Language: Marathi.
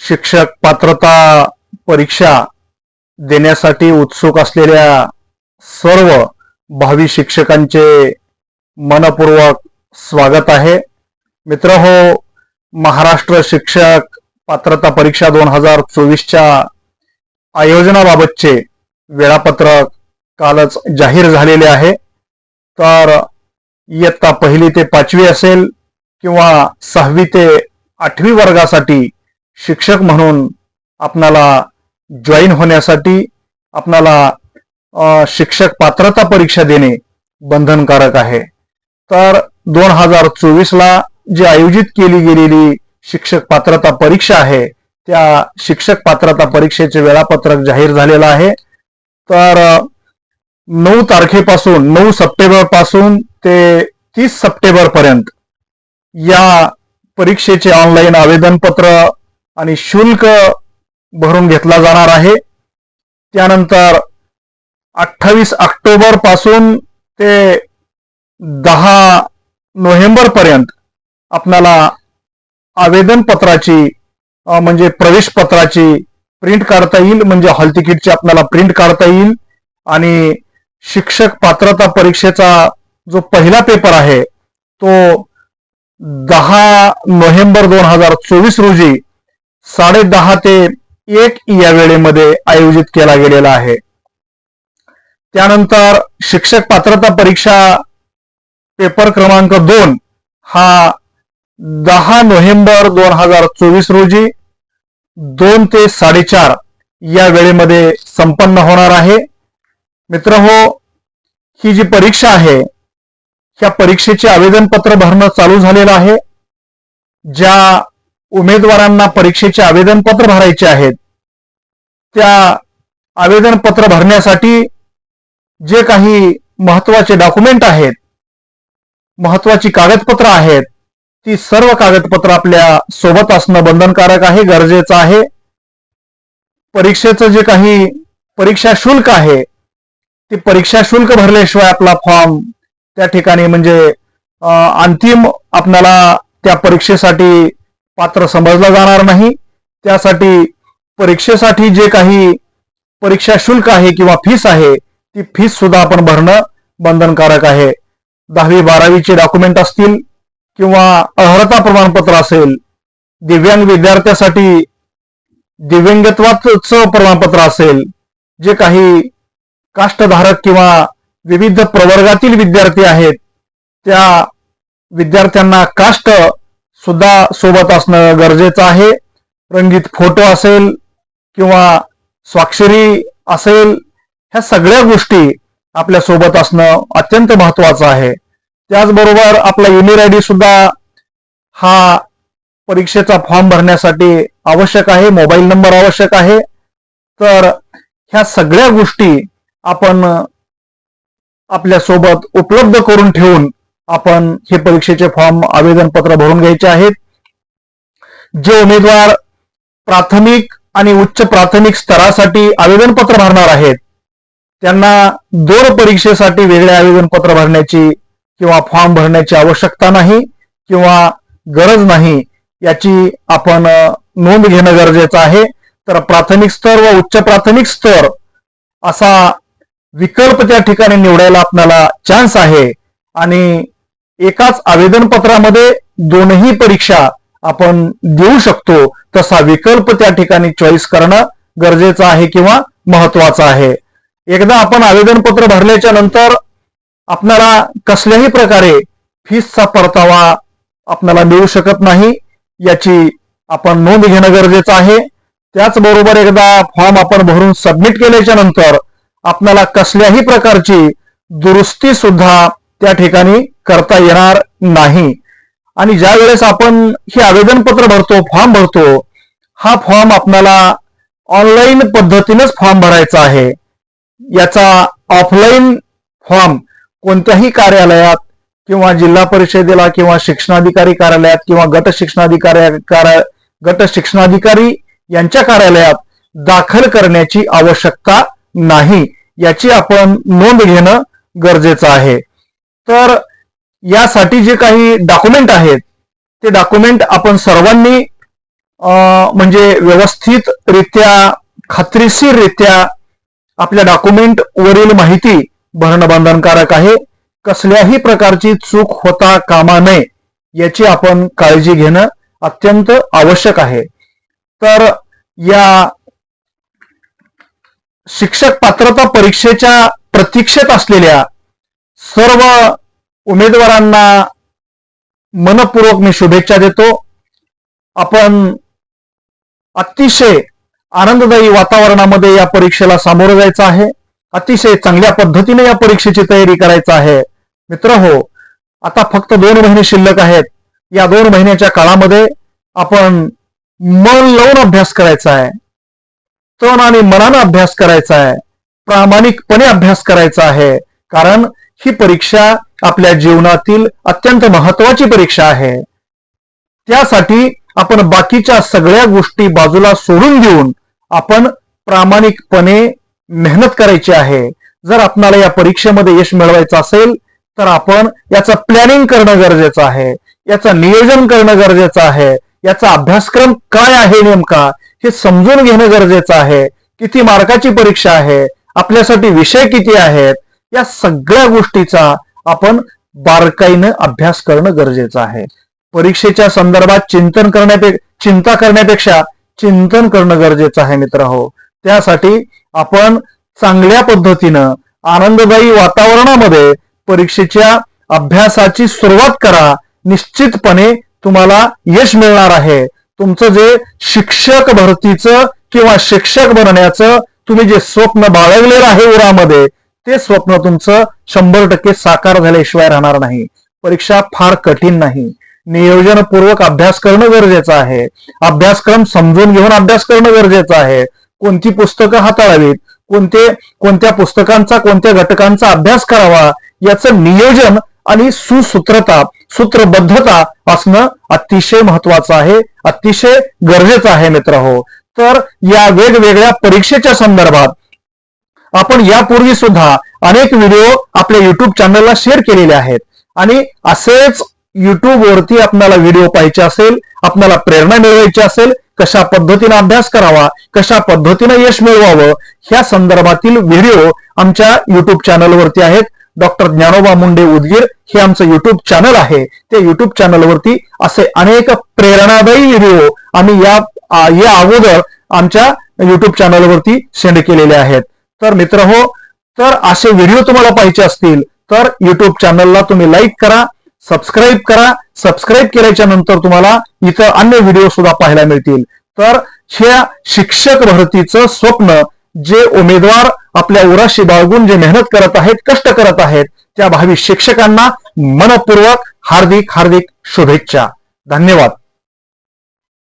शिक्षक पात्रता परीक्षा देण्यासाठी उत्सुक असलेल्या सर्व भावी शिक्षकांचे मनपूर्वक स्वागत आहे. मित्र हो महाराष्ट्र शिक्षक पात्रता परीक्षा दोन हजार चोवीसच्या आयोजनाबाबतचे वेळापत्रक कालच जाहीर झालेले आहे. तर इयत्ता पहिली ते पाचवी असेल किंवा सहावी ते आठवी वर्गासाठी शिक्षक म्हणून आपणाला जॉईन होण्यासाठी आपणाला शिक्षक पात्रता परीक्षा देणे बंधनकारक आहे. तर दोन हजार चोवीसला जी आयोजित केली गेलेली शिक्षक पात्रता परीक्षा आहे त्या शिक्षक पात्रता परीक्षेचे वेळापत्रक जाहीर झालेलं आहे. तर नऊ तारखेपासून नऊ सप्टेंबरपासून ते तीस सप्टेंबर पर्यंत या परीक्षेचे ऑनलाईन आवेदनपत्र आणि शुल्क भरून घेतला जाणार आहे. त्यानंतर अठ्ठावीस ऑक्टोबरपासून ते दहा नोव्हेंबर पर्यंत आपल्याला आवेदन पत्राची म्हणजे प्रवेश पत्राची प्रिंट काढता येईल म्हणजे हॉल तिकीटची आपल्याला प्रिंट काढता येईल. आणि शिक्षक पात्रता परीक्षेचा जो पहिला पेपर आहे तो दहा नोव्हेंबर दोन हजार चोवीस रोजी साडे दहा ते एक या वेळेमध्ये आयोजित केला गेलेला आहे. त्यानंतर शिक्षक पात्रता परीक्षा पेपर क्रमांक दोन हा दहा नोव्हेंबर दोन हजार चोवीस रोजी दोन ते साडेचार या वेळेमध्ये संपन्न होणार आहे. मित्र हो ही जी परीक्षा आहे ह्या परीक्षेचे आवेदनपत्र भरणं चालू झालेलं आहे. ज्या उमेदवारांना परीक्षेचे आवेदनपत्र भरायचे आहेत. त्या आवेदनपत्र भरण्यासाठी जे काही महत्त्वाचे डॉक्युमेंट आहेत महत्वाची कागदपत्र आहेत ती सर्व कागदपत्र आपल्यासोबत असणं बंधनकारक आहे गरजेचं आहे. परीक्षेचं जे काही परीक्षा शुल्क आहे ते परीक्षा शुल्क भरल्याशिवाय आपला फॉर्म त्या ठिकाणी म्हणजे अंतिम आपल्याला त्या परीक्षेसाठी पात्र समजलं जाणार नाही. त्यासाठी परीक्षेसाठी जे काही परीक्षा शुल्क आहे किंवा फीस आहे ती फीस सुद्धा आपण भरणं बंधनकारक आहे. दहावी बारावीचे डॉक्युमेंट असतील किंवा अर्हता प्रमाणपत्र असेल दिव्यांग विद्यार्थ्यासाठी दिव्यांगत्वाचं प्रमाणपत्र असेल जे काही काष्टधारक किंवा विविध प्रवर्गातील विद्यार्थी आहेत त्या विद्यार्थ्यांना काष्ट सुद्धा सोबत असणं गरजेचं आहे. रंगीत फोटो असेल किंवा स्वाक्षरी असेल ह्या सगळ्या गोष्टी आपल्यासोबत असणं अत्यंत महत्वाचं आहे. त्याचबरोबर आपला ईमेल आय डी सुद्धा हा परीक्षेचा फॉर्म भरण्यासाठी आवश्यक आहे मोबाईल नंबर आवश्यक आहे. तर ह्या सगळ्या गोष्टी आपण आपल्यासोबत उपलब्ध करून ठेवून आपण हे परीक्षेचे फॉर्म आवेदनपत्र भरून घ्यायचे आहेत. जे उमेदवार प्राथमिक आणि उच्च प्राथमिक स्तरासाठी आवेदनपत्र भरणार आहेत त्यांना दोन परीक्षेसाठी वेगळे आवेदनपत्र भरण्याची किंवा फॉर्म भरण्याची आवश्यकता नाही किंवा गरज नाही याची आपण नोंद घेणं गरजेचं आहे. तर प्राथमिक स्तर व उच्च प्राथमिक स्तर असा विकल्प त्या ठिकाणी निवडायला आपल्याला चान्स आहे. आणि एकाच आवेदनपत्रामध्ये दोनही परीक्षा आपण देऊ शकतो. तसा विकल्प त्या ठिकाणी चॉईस करणं गरजेचं आहे किंवा महत्वाचं आहे. एकदा आपण आवेदनपत्र भरल्याच्या नंतर आपल्याला कसल्याही प्रकारे फीसचा परतावा आपल्याला मिळू शकत नाही याची आपण नोंद घेणं गरजेचं आहे. त्याचबरोबर एकदा फॉर्म आपण भरून सबमिट केल्याच्यानंतर आपल्याला कसल्याही प्रकारची दुरुस्ती सुद्धा त्या ठिकाणी करता येणार नाही. आणि ज्या वेळेस आपण हे आवेदनपत्र भरतो फॉर्म भरतो हा फॉर्म आपल्याला ऑनलाईन पद्धतीनेच फॉर्म भरायचा आहे. याचा ऑफलाईन फॉर्म कोणत्याही कार्यालयात किंवा जिल्हा परिषदेला किंवा शिक्षणाधिकारी कार्यालयात किंवा गट शिक्षणाधिकारी कार्या- गट शिक्षणाधिकारी यांच्या कार्यालयात दाखल करण्याची आवश्यकता नाही. याची आपण नोंद घेणं गरजेचं आहे. तर यासाठी जे काही डॉक्युमेंट आहेत ते डॉक्युमेंट आपण सर्वांनी म्हणजे व्यवस्थित रित्या खात्रीशीर रित्या आपल्या डॉक्युमेंट वरील माहिती भरणं बंधनकारक आहे. कसल्याही प्रकारची चूक होता कामा नये याची आपण काळजी घेणं अत्यंत आवश्यक आहे. तर या शिक्षक पात्रता परीक्षेच्या प्रतीक्षेत असलेल्या सर्व उमेदवारांना मनपूर्वक मी शुभेच्छा देतो. आपण अतिशय आनंददायी वातावरणामध्ये या परीक्षेला सामोरं जायचं आहे. अतिशय चांगल्या पद्धतीने या परीक्षेची तयारी करायचं आहे. मित्र हो आता फक्त दोन महिने शिल्लक आहेत. या दोन महिन्याच्या काळामध्ये आपण मन लावून अभ्यास करायचा आहे. तण आणि मनानं अभ्यास करायचा आहे. प्रामाणिकपणे अभ्यास करायचा आहे. कारण ही परीक्षा आपल्या जीवनातील अत्यंत महत्वाची परीक्षा आहे. त्यासाठी आपण बाकीच्या सगळ्या गोष्टी बाजूला सोडून देऊन आपण प्रामाणिकपणे मेहनत करायची आहे. जर आपणाला या परीक्षेमध्ये यश मिळवायचं असेल तर आपण याचं प्लॅनिंग करणं गरजेचं आहे. याचं नियोजन करणं गरजेचं आहे. याचा अभ्यासक्रम काय आहे नेमका हे समजून घेणं गरजेचं आहे. किती मार्काची परीक्षा आहे आपल्यासाठी विषय किती आहेत या सगळ्या गोष्टीचा आपण बारकाईनं अभ्यास करणं गरजेचं आहे. परीक्षेच्या संदर्भात चिंतन करण्यापे चिंता करण्यापेक्षा चिंतन करणं गरजेचं आहे मित्र हो. त्यासाठी आपण चांगल्या पद्धतीनं आनंददायी वातावरणामध्ये परीक्षेच्या अभ्यासाची सुरुवात करा. निश्चितपणे तुम्हाला यश मिळणार आहे. तुमचं जे शिक्षक भरतीचं किंवा शिक्षक बनण्याचं तुम्ही जे स्वप्न बाळगलेलं आहे उरामध्ये ते स्वप्न तुमचं शंभर टक्के साकार झाल्याशिवाय राहणार नाही. परीक्षा फार कठीण नाही. नियोजनपूर्वक अभ्यास करणं गरजेचं आहे. अभ्यासक्रम समजून घेऊन अभ्यास करणं गरजेचं आहे. कोणती पुस्तकं हाताळावीत? कोणते कोणत्या पुस्तकांचा कोणत्या घटकांचा अभ्यास करावा? याचं नियोजन आणि सुसूत्रता सूत्रबद्धता असणं अतिशय महत्वाचं आहे अतिशय गरजेचं आहे मित्र हो तर या वेगवेगळ्या परीक्षेच्या संदर्भात आपण यापूर्वी सुद्धा अनेक व्हिडिओ आपल्या युट्यूब चॅनलला शेअर केलेले आहेत. आणि असेच युट्यूब वरती आपल्याला व्हिडिओ पाहिजे असेल आपल्याला प्रेरणा मिळवायची असेल कशा पद्धतीनं अभ्यास करावा कशा पद्धतीनं यश मिळवावं ह्या संदर्भातील व्हिडिओ आमच्या युट्यूब चॅनलवरती आहेत. डॉक्टर ज्ञानोबा मुंडे उदगीर हे आमचं युट्यूब चॅनल आहे. त्या युट्यूब चॅनलवरती असे अनेक प्रेरणादायी व्हिडिओ आम्ही या या अगोदर आमच्या युट्यूब चॅनलवरती सेंड केलेले आहेत. तर मित्र हो तर असे व्हिडिओ तुम्हाला पाहिजे असतील तर युट्यूब चॅनलला तुम्ही लाईक करा सबस्क्राईब करा. सबस्क्राईब केल्याच्यानंतर तुम्हाला इथं अन्य व्हिडिओ सुद्धा पाहायला मिळतील. तर ह्या शिक्षक भरतीचं स्वप्न जे उमेदवार आपल्या उराशी बाळगून जे मेहनत करत आहेत कष्ट करत आहेत त्या भावी शिक्षकांना मनपूर्वक हार्दिक हार्दिक शुभेच्छा. धन्यवाद.